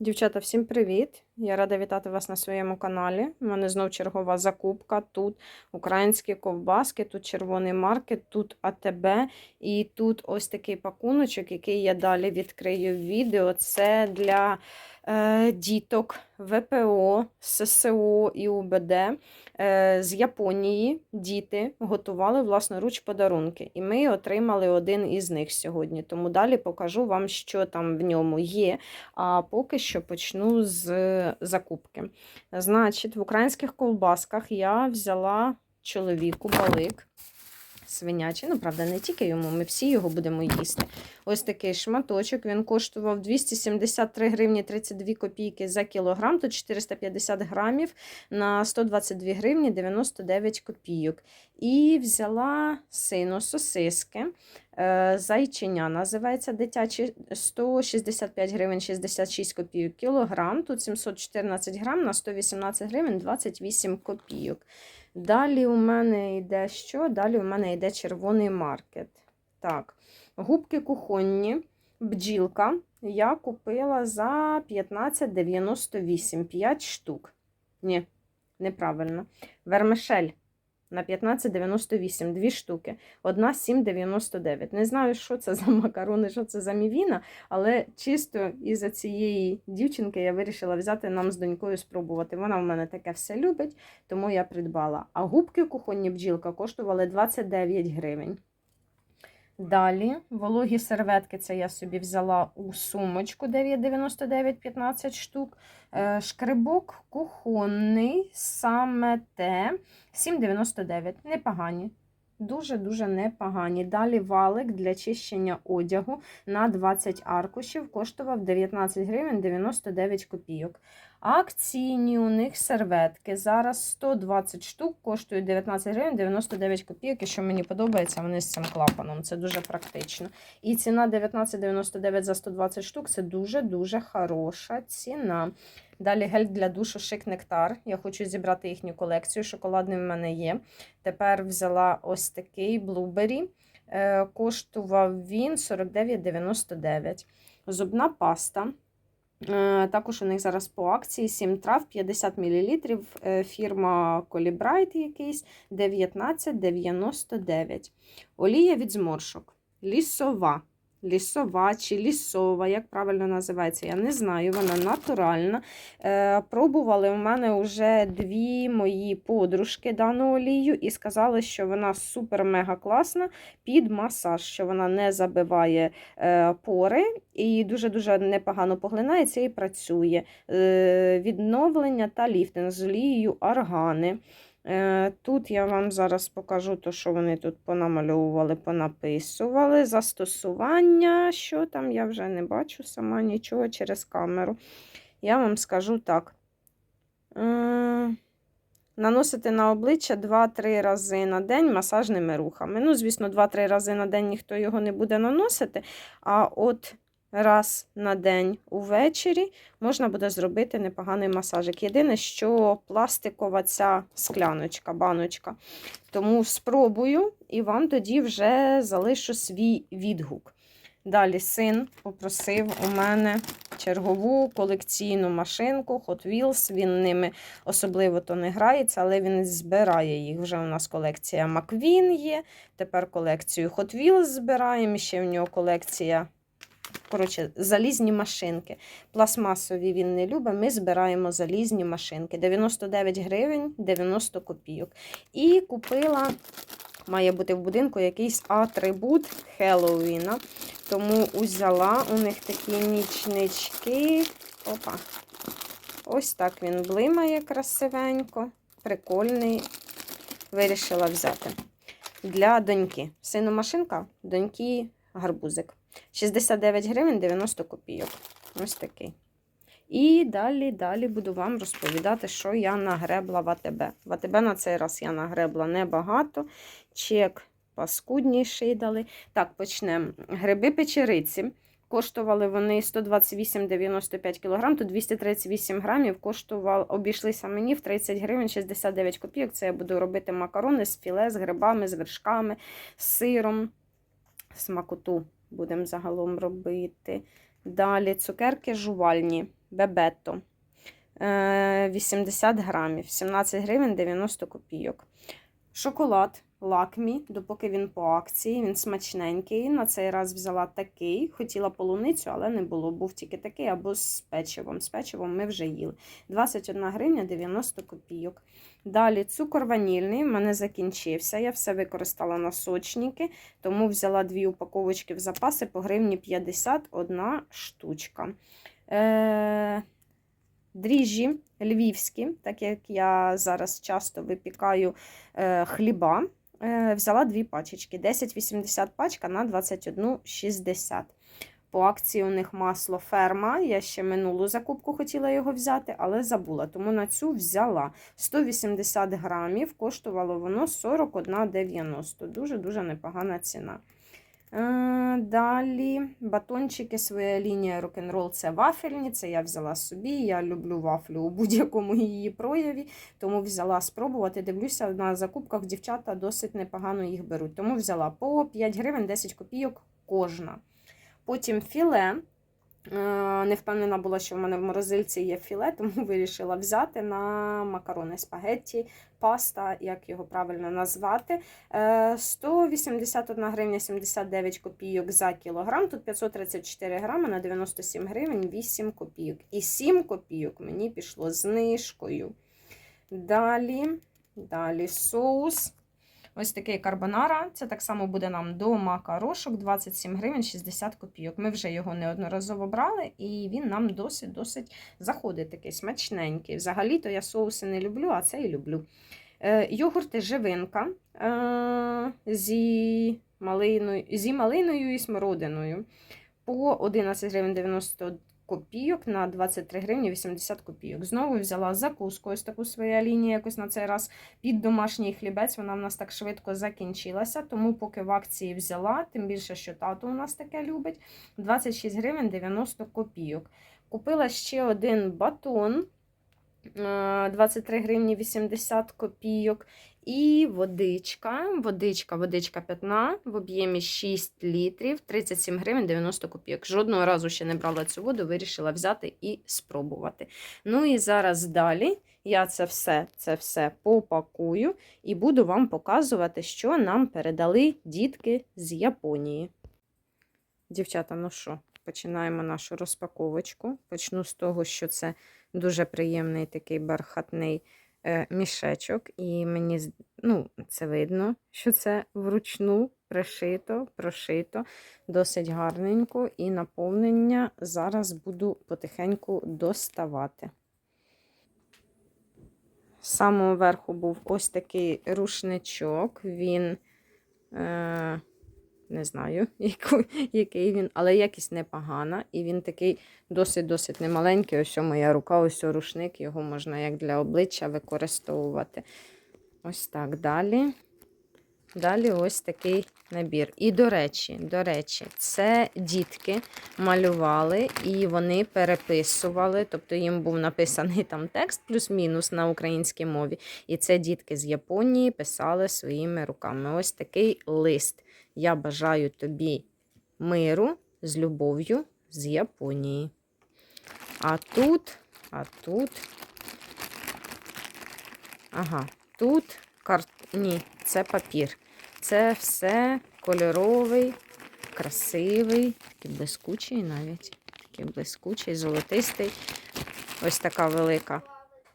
Дівчата, всім привіт! Я рада вітати вас на своєму каналі. У мене знов чергова закупка. Тут українські ковбаски, тут червоний маркет, тут АТБ і тут ось такий пакуночок, який я далі відкрию в відео. Це для е, діток ВПО, ССО і УБД. Е, з Японії діти готували власноруч подарунки. І ми отримали один із них сьогодні. Тому далі покажу вам, що там в ньому є. А поки що почну з закупки. Значить, в українських ковбасках я взяла чоловіку балик. Свинячий, ну, правда, не тільки йому, ми всі його будемо їсти. Ось такий шматочок. Він коштував 273 гривні 32 копійки за кілограм, тут 450 грамів на 122 гривні 99 копійок. І взяла сину сосиски. Е, Зайчиня називається дитячі 165 гривень 66 копійок кілограм. Тут 714 грам на 118 гривень 28 копійок. Далі у мене йде що? Далі у мене йде червоний маркет. Так, губки кухонні, бджілка. Я купила за 15,98 5 штук. Ні, неправильно. Вермишель на 15,98 дві штуки. Одна 7,99. Не знаю, що це за макарони, що це за мівіна, але чисто із-за цієї дівчинки я вирішила взяти нам з донькою спробувати. Вона в мене таке все любить, тому я придбала. А губки кухонні бджілка коштували 29 гривень. Далі вологі серветки, це я собі взяла у сумочку 9,99 15 штук. Е, Шкрибок кухонний, саме те 7,99. Непогані. Дуже-дуже непогані. Далі валик для чищення одягу на 20 аркушів коштував 19 гривень 99 копійок. Акційні у них серветки. Зараз 120 штук коштують 19 гривень 99 копійок. І що мені подобається, вони з цим клапаном. Це дуже практично. І ціна 19,99 за 120 штук це дуже-дуже хороша ціна. Далі гель для душу шик нектар. Я хочу зібрати їхню колекцію. Шоколадний в мене є. Тепер взяла ось такий блубері. Е, Коштував він 49,99. Зубна паста. Е, Також у них зараз по акції 7 трав 50 мл. е, Фірма Колібрайт якийсь 19,99. Олія від зморшок. Лісова. Лісова чи лісова, як правильно називається, я не знаю, вона натуральна. Е, Пробували у мене вже дві мої подружки дану олію і сказали, що вона супер-мега класна під масаж, що вона не забиває е, пори і дуже-дуже непогано поглинається і працює. Е, Відновлення та ліфтинг з олією органи. Е, Тут я вам зараз покажу, то, що вони тут понамальовували, понаписували. Застосування, що там, я вже не бачу сама нічого через камеру. Я вам скажу так. Е, Наносити на обличчя 2-3 рази на день масажними рухами. Ну, звісно, 2-3 рази на день ніхто його не буде наносити. А от раз на день увечері можна буде зробити непоганий масажик. Єдине, що пластикова ця скляночка, баночка. Тому спробую і вам тоді вже залишу свій відгук. Далі син попросив у мене чергову колекційну машинку Hot Wheels. Він ними особливо то не грається, але він збирає їх. Вже у нас колекція McQueen є. Тепер колекцію Hot Wheels збираємо. Ще в нього колекція Коротше, залізні машинки. Пластмасові він не любить, ми збираємо залізні машинки. 99 гривень 90 копійок. І купила, має бути в будинку якийсь атрибут Хеллоуіна. Тому взяла у них такі нічнички. Опа. Ось так він блимає красивенько, прикольний. Вирішила взяти. Для доньки. Сину машинка, доньки гарбузик. 69 гривень 90 копійок. Ось такий. І далі, далі буду вам розповідати, що я нагребла в АТБ. В АТБ на цей раз я нагребла небагато. Чек паскудніший дали. Так, почнемо. Гриби печериці. Коштували вони 128,95 кг, тут 238 грамів, коштували, обійшлися мені в 30 гривень 69 копійок. Це я буду робити макарони з філе, з грибами, з вершками, з сиром, смакоту будемо загалом робити. Далі цукерки жувальні. Бебетто. Е, 80 грамів, 17 гривень 90 копійок. Шоколад лакмі, допоки він по акції, він смачненький. На цей раз взяла такий. Хотіла полуницю, але не було. Був тільки такий або з печивом. З печивом ми вже їли. 21 гривня 90 копійок. Далі цукор ванільний в мене закінчився. Я все використала на сочники, тому взяла дві упаковочки в запаси по гривні 51 штучка. Е- Дріжджі львівські, так як я зараз часто випікаю е, хліба. Е, взяла дві пачечки. 10,80 пачка на 21,60. По акції у них масло ферма. Я ще минулу закупку хотіла його взяти, але забула. Тому на цю взяла 180 грамів, коштувало воно 41,90. Дуже-дуже непогана ціна. Е, Далі батончики, своя лінія рок-н-рол це вафельні. Це я взяла собі. Я люблю вафлю у будь-якому її прояві, тому взяла спробувати. Дивлюся, на закупках дівчата досить непогано їх беруть. Тому взяла по 5 гривень 10 копійок кожна. Потім філе. Е, Не впевнена була, що в мене в морозильці є філе, тому вирішила взяти на макарони спагетті, паста, як його правильно назвати. Е, 181 гривня 79 копійок за кілограм. Тут 534 грами на 97 гривень 8 копійок. І 7 копійок мені пішло знижкою. Далі, далі соус. Ось такий карбонара. Це так само буде нам до макарошок 27 гривень 60 копійок. Ми вже його неодноразово брали, і він нам досить-досить заходить такий смачненький. Взагалі-то я соуси не люблю, а це і люблю. Е, йогурти живинка е, зі, малиною, зі малиною і смородиною. По 11 гривень 90 копійок на 23 гривні 80 копійок. Знову взяла закуску, ось таку своя лінія, якось на цей раз під домашній хлібець. Вона в нас так швидко закінчилася, тому поки в акції взяла, тим більше, що тато у нас таке любить. 26 гривень 90 копійок. Купила ще один батон. Е, 23 гривні 80 копійок. І водичка, водичка, водичка питна в об'ємі 6 літрів, 37 гривень 90 копійок. Жодного разу ще не брала цю воду, вирішила взяти і спробувати. Ну і зараз далі я це все, це все попакую і буду вам показувати, що нам передали дітки з Японії. Дівчата, ну що, починаємо нашу розпаковочку. Почну з того, що це дуже приємний такий бархатний е, мішечок, і мені ну, це видно, що це вручну пришито, прошито, досить гарненько, і наповнення зараз буду потихеньку доставати. З самого верху був ось такий рушничок. Він е, не знаю, яку, який він, але якість непогана. І він такий досить-досить немаленький. Ось моя рука, ось рушник, його можна як для обличчя використовувати. Ось так далі. Далі ось такий набір. І до речі, до речі, це дітки малювали і вони переписували, тобто їм був написаний там текст плюс-мінус на українській мові. І це дітки з Японії писали своїми руками. Ось такий лист. Я бажаю тобі миру з любов'ю з Японії. А тут, а тут. Ага, тут карт... Ні, це папір. Це все кольоровий, красивий, такий блискучий навіть. Такий блискучий, золотистий. Ось така велика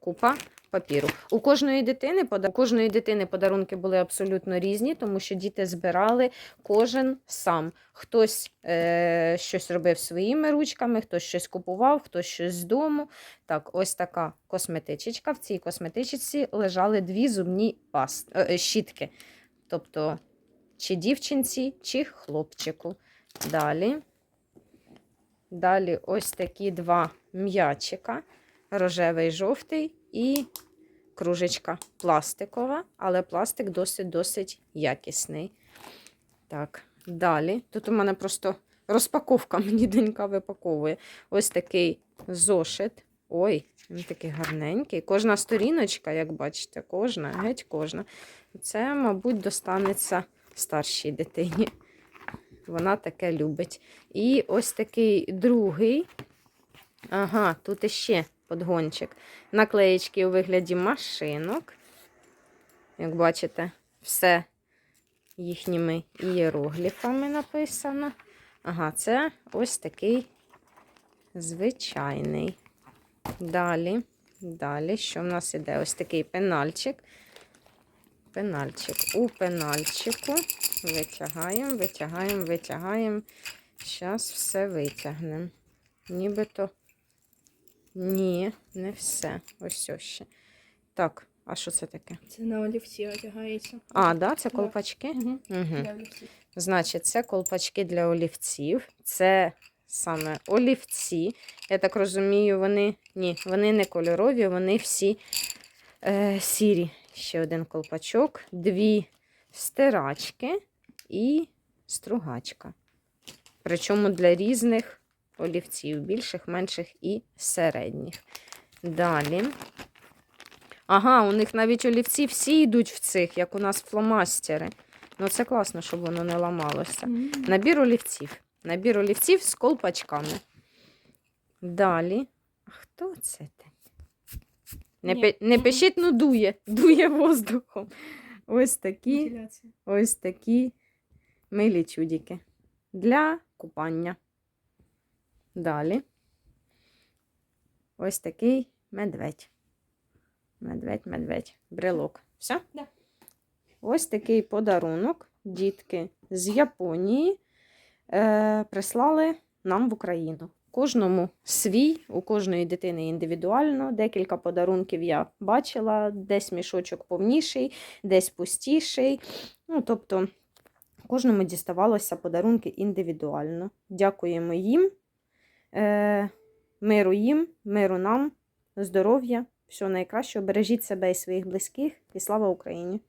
купа папіру. У кожної дитини у кожної дитини подарунки були абсолютно різні, тому що діти збирали кожен сам. Хтось е- щось робив своїми ручками, хтось щось купував, хтось щось з дому. Так, ось така косметичечка. В цій косметичці лежали дві зубні паст... е, щітки. Тобто, чи дівчинці, чи хлопчику. Далі. Далі ось такі два м'ячика. Рожевий, жовтий і кружечка пластикова, але пластик досить-досить якісний. Так, далі. Тут у мене просто розпаковка, мені донька випаковує. Ось такий зошит. Ой, він такий гарненький. Кожна сторіночка, як бачите, кожна, геть кожна. Це, мабуть, достанеться старшій дитині. Вона таке любить. І ось такий другий Ага, тут іще подгончик. Наклеєчки у вигляді машинок. Як бачите, все їхніми ієрогліфами написано. Ага, це ось такий звичайний. Далі, далі, що в нас іде? Ось такий пенальчик. Пенальчик. У пенальчику витягаємо, витягаємо, витягаємо. Зараз все витягнемо. Нібито. Ні, не все. Ось ось ще. Так, а що це таке? Це на олівці одягається. А, да, це Да. колпачки? Угу. Угу. Для олівців. Значить, це колпачки для олівців. Це саме олівці. Я так розумію, вони ні, вони не кольорові, вони всі е, сірі. Ще один колпачок, дві стирачки і стругачка. Причому для різних олівців, більших, менших і середніх. Далі. Ага, у них навіть олівці всі йдуть в цих, як у нас фломастери. Ну, це класно, щоб воно не ламалося. Набір олівців. Набір олівців з колпачками. Далі. А хто це? Не, Ні. пи- не пишіть, ну дує. Дує воздухом. Ось такі, Вентиляція. ось такі милі чудики. Для купання. Далі. Ось такий медведь. Медведь, медведь. Брелок. Все? Да. Ось такий подарунок. Дітки з Японії е, прислали нам в Україну. Кожному свій, у кожної дитини індивідуально. Декілька подарунків я бачила, десь мішочок повніший, десь пустіший. Ну, тобто, кожному діставалося подарунки індивідуально. Дякуємо їм. Е, миру їм, миру нам, здоров'я, всього найкращого. Бережіть себе і своїх близьких, і слава Україні!